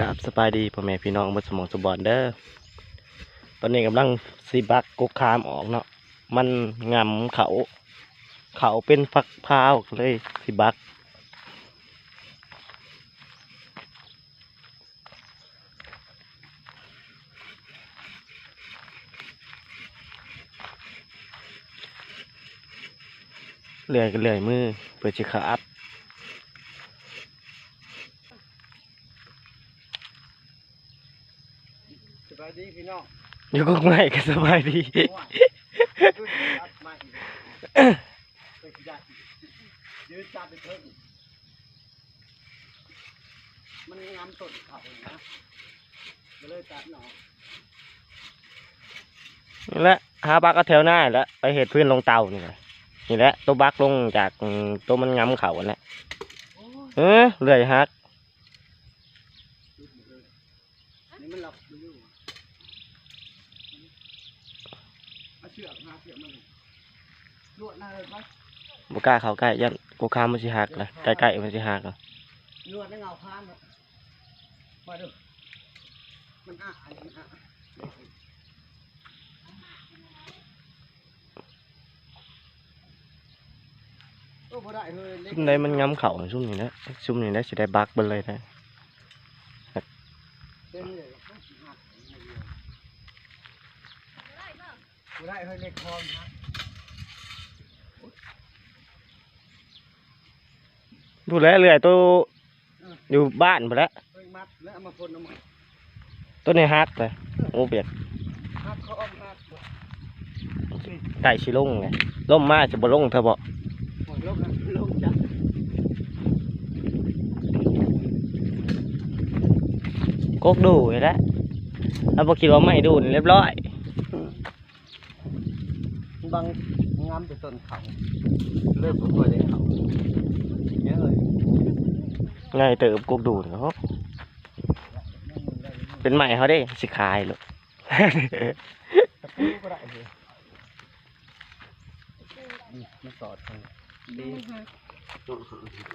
กับสบายดีพ่อแม่พี่น้องบนสมองสบอนเด้อตอนนี้กำลังสีบักกุกคามออกเนาะมันงำเขา เขาเป็นฟักพ้าวเลยสีบักเลื่อยก็เลื่อยมือเพื่อจะขาด สบายดีพี่ น้องอยู่กุ๊กไม่ก็สบายดียืดจับไปเพิ่มมันงามต้นเขานะเลยตัดหน่อนี่แหละหาบักก็แถวหน้าแล้วไปเห็ดพื้นลงเตานี่แหละนี่แหละตัวบักลงจากตัวมันงำเขาแหละเออเลื่อยฮัก นี่มันหลับอยู่เอาเชือกมาเชือกมันลวดหน้าเลยปะ บกล้าเขาใกล้ยันกูคามมันสิหักเลยใกล้ๆมันสิหักเลยลวดได้เงาพานมาดูมันอะอันนี้อะโอ้บ่ได้เลยเล็กซุ่มใดมันงำเขาซุ่มนี่นะซุ่มนี่นะสิได้บักเบนเลยนะเต็มเลยบ่ได้เลยเล็กคอมนะ ดูแลเลื่อยตัวอยู่บ้านไปแล้วเพิ่งมัดแล้วเอามาพ่นเอามาตัวนี้ฮักเลยโอ้เปียกหักเขาออกหักไก่ชิลงไงล่มมาจะบ่ลงเธอบอกหมดลงนะลงจ้ะกกดูไอ้ละแล้วพอคิดว่าไม่ดูนี่เรียบร้อยบางงามแต่ต้นเขาเริ่มค่อยได้เขาเยอะเลย ง่ายเติบกกดูเนาะเป็นใหม่เขาได้สิขายลูกตะปูก็ได้เลยนี่มันสอดกันดี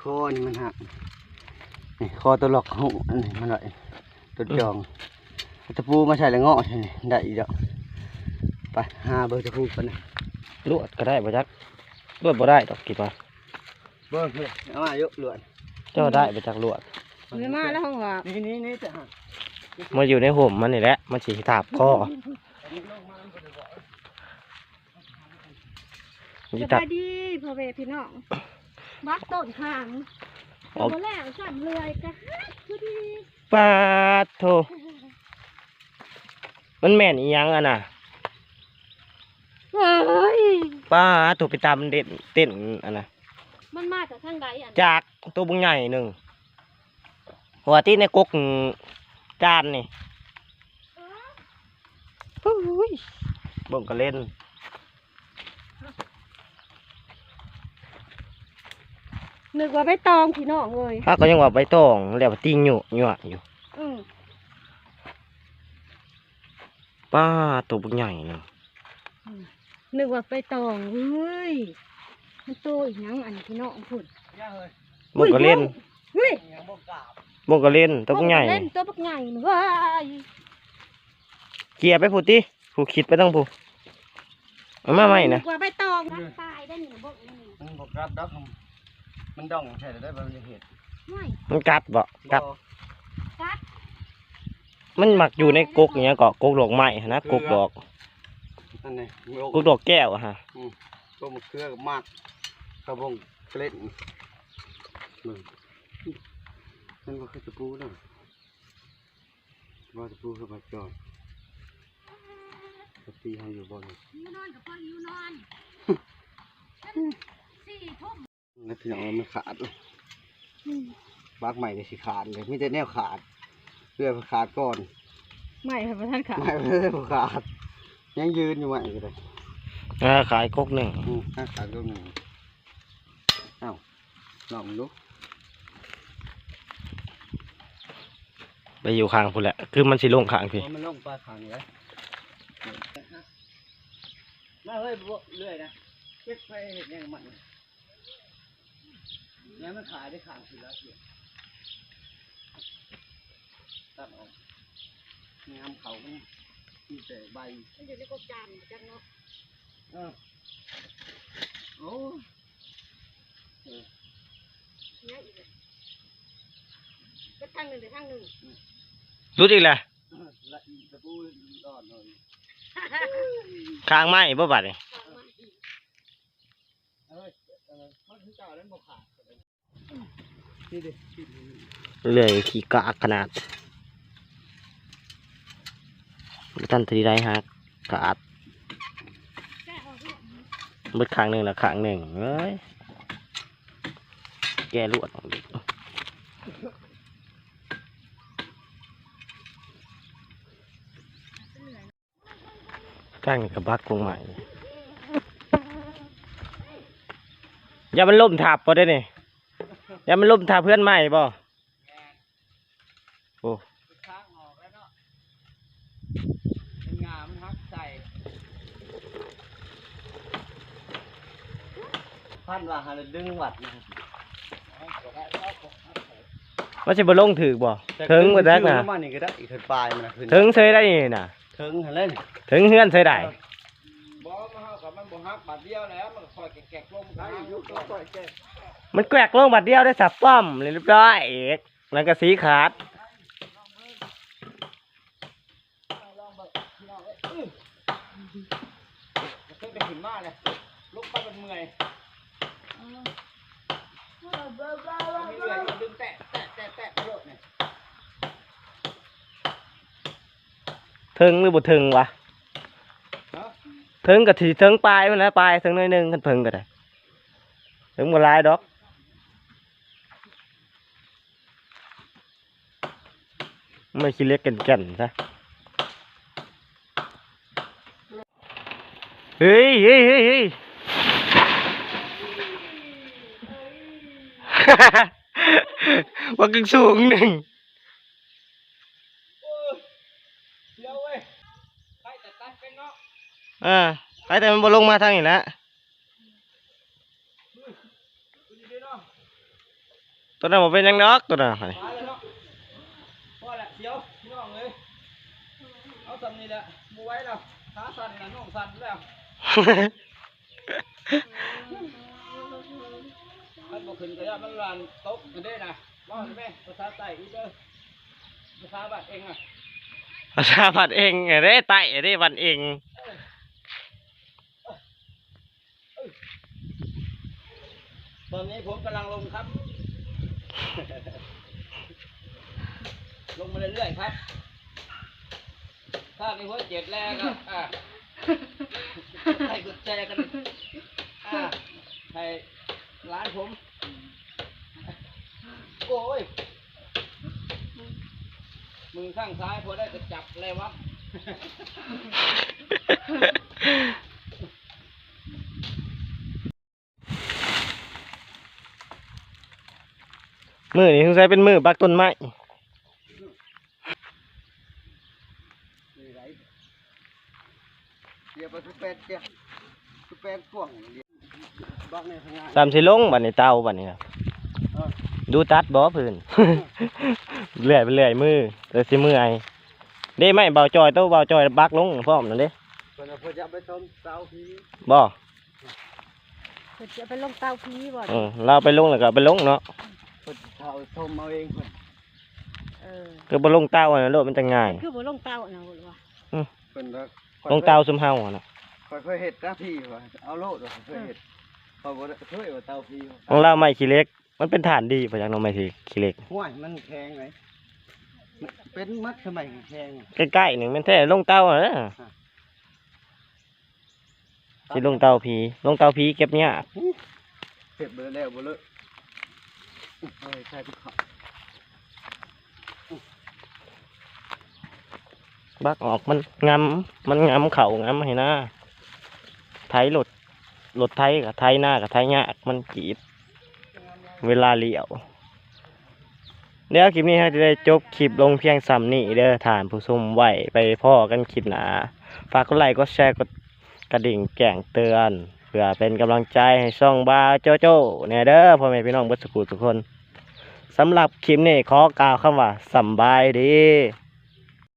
คอนี่มันหักนี่คอตัวหลอกหูอันนี้มันเลยตัวจองเอาตะปูมาใส่แล้วเงาะใช่ไหมได้อีกแล้วไปหาเบอร์ตะปูกันนะลวดก็ได้บ่จักลวดบ่ได้ดอกคิดว่าเบอร์เลยเอามาเยอะเหลือ เจ้าได้บ่จักลวดไม่มาแล้วห้องว่านี่นี่นี่จะหักมาอยู่ในห่มมันนี่แหละมันสิถาบคอมันสสิถาบายดีพ่อแม่พี่น้องบักต้นข้างเอาบ่แล้วสั่นเลยกะคือดีปาดโทมันแม่นอีหยังอะน่ะเฮ้ยปาดโทไปตามมันเด่นเต้นอันน่ะ มันมาจากทางใดอะจากตัวบุงใหญ่หนึ่งหัวที่ในกกจานนี่อุ้ยเบ่งก็เล่นนึกว่าใบตองพี่น้องเลยถ้าก็ยังว่าใบตองแล้วว่าติ้งอยู่อยู่อะอยู่อืมป้าตัวบุงใหญ่หนึ่งนึกว่าใบตองเฮ้ยมัน โตอีกหยังอันนี้พี่น้องพุ่นย่าเลยบ่งก็เล่นเฮ้ยยังบ่กราบบ่งก็เล่นตัวบุงใหญ่เล่นี่นตัวบักใหญ่นี่เว้ยเกียร์ไปผู้ติผู้คิดไปตั้งผู้เอามาใหม่นะกว่าใบตองนะตายได้นี่นะบอกนี่มันบ่กราบดอกมันดองใช่ได้บ่มันจะเห็ดไม่มันกัดบ่กัดบ่กัดมันหมักอยู่ในกกอย่างเงี้ยเกาะกกดอกไม้นะกกดอกอันนี้โยกกดอกแก้วอะฮะตัวมะเขือกับมาก กระบงเกล็ดมึงมันก็คือตะปูนะว่าตะปูคือมาจอดตะตีให้อยู่บ่อยหิวนอนกับพ่อหิวนอนสี่ทุ่มแล้วพี่น้องมันขาดเลยบากใหม่ก็สิขาดเลยไมแต่ได้แนวขาดเพื่อขาดก่อนไม่ค่ะท่านค่ะไม่ไม่ได้ขาดยังยืนอยู่ใหม่ก็ได้อ่าขายกกหนึ่งอืมถ้าขาดก็หนึ่งเอ้า ลองดูไปอยู่ข้างพุ่นแหละ คือมันสิลงข้างพี่มันลงปลาขังเลยน่าเฮ้ยบเรื่อยนะเก็บไปเห็ดยังมันเนี่ยมันขายได้ขางสิแล้วเสียตัดออกงามเขามันมีแต่ใบ มันอยู่ในกบจานจังเนาะ เออโอ้เนี่ยอีกเลยก็ทางหนึ่งแต่ทางหนึ่งรุดอีกแหละละอีตะปูอ่อนหน่อยค้างไม้บ่บัดนี่ทางมาอีกเอ้ยเออมันคือเก่าแล้วบ่ขาดนี่ดินี่ดิเลยขี้กากขนาดบ่ทันทีได้ฮักกาดแก้ออกเนี่ยเบิดข้างหนึงแล้วข้างหนึงเอ้ยแก้ลวดออกดิข้างนี้ก็บักลงใหม่อย่ามันล่มทับบ่ได้นี่อย่ามันล่มทับเพื่อนใหม่บ่โอ้ค้านาะเป็นงามฮักใส่พันว่าหาลดึงวัดนะครับ ว่าสิบ่ลงถือบ่ถึงบ่จักนะมันนี่ก็ได้อีกถึงปลายมันนะขึ้นถึงเซยได้นี่น่ะถึงหันเล่นถึงเฮือนเซยได้บ่มาเฮากับมันบ่ฮักบาดเดียวแล้วมันก็คอยแกะๆลงได้อยู่ก็คอยแกะมันแกวกลงบัดเดียวได้สับป้อมเลยเรียบร้อยเอกแล้วก็สีขาดเพิ่งไปขึ้นมาเลยลุกไปเป็นเมื่อย มีเรื่อยดึงแตะแตะแตะแตะไปโลดเนี่ยถึงหรือบ่ถึงวะฮะถึงก็ถีถึงปลายมันแหล้วปลายถึงหน้อยหนึงกันถึงก็ได้ถึงบ่หลายดอกไม่ขี้เล็กกันแก่นๆซะเฮ้ยเฮ้ยเฮ้ยเฮ้ย ว่ากึ่งสูงหนึ่งเดี๋ยวเว้ยใครจะตัดเป็นเนาะอ่าไปแต่มันบ่ลงมาทางนี้แหล้วดูดีๆเนาะตัวนั้นบ่เป็นหยังดอกตัวนั้นมาเลยเนาะพอแหละเดี๋ยวพี่น้องเลยเอาสำนี่แหละมูไว้แล้วขาสั่นนะน้องสั่นแล้ว มันบ่ขึ้นก็ย่ามันลานตกกันได้นะว่าแม่ภาษาใต้อีเด้อภาษาบ้านเองอะภาษาพัดเองเด้ไต่เด้วันเองตอนนี้ผมกำลังลงครับ ลงมาเรื่อยๆครับ ถ้ามีหัวเจ็ดแรกก็อ่าให้กดแชร์กันอ่าให้ ร้านผม โอ้ย มือข้างซ้ายพอได้จะจับเลยวะ มือนี่สงสัยเป็นมือบักต้นไม้นี่ไรเดี๋ยวไปสุเปนเดี๋ยวสุเปนพ่วงเดี๋ยวบักในทาง งานตามสิลงบัดนี้เตาบัดนี้นะเออดูตัดบ่เพิ่นเลื่อยไปเลื่อยมือแต่สิมือไอเด้ไม่เบาจอยโตเบาจอยบักลงพร้อมนั่นเด้เพิ่นเอาเพิ่นจะเอาไปต้มเตาพีบ่เดี๋ยวจะไปลงเตาพีบ่เออเราไปลงแล้วก็ไปลงเนาะเพิ่นเอาต้มเอาเองเพิ่นเออคือบ่ลงเตาอันนั้นโลดมันจะง่ายคือบ่ลงเตาเนาะวะเพิ่นก็ลงเตาซุมเฮาอะน่ะ ค่อยเคยเฮ็ดหน้าที่ว่าเอาโลดว่าเคยเฮ็ดพอบ่ได้เคยว่าเตาพีของเราไม่ขี้เล็ก มันเป็นฐานดีพอจังน้องไม่สิขี้เล็ก ห้วยมันแข็งไหมมันเป็นมัดสมัยแข็งใกล้ๆหนึ่งแม่นแท้ลงเตาอะนะสิลงเตาผีลงเตาผีเก็บเนี่ยากเก็บไปแล้วบ่เลอะเอ้ยใช่ทุกข้าวบักออกมันงำมันงำเข่างำให้หน้า ไถหลดหลดไถกับไถหน้ากับไถยากมันกีดเวลาเลี้ยวเดี๋ยวคลิปนี้เราจะได้จบคลิปลงเพียงซ้ำนี่เด้อฐานผู้ชมไหวไปพ่อกันคลิปหนาฝากกดไลค์กดแชร์กดกระดิ่งแจ้งเตือน เพื่อเป็นกำลังใจให้ช่องบาโจโจ้เนี่ยเด้อพ่อแม่พี่น้องเบัสกูทุกคนสำหรับคลิปนี้ขอกล่าวคำว่าสำบายดี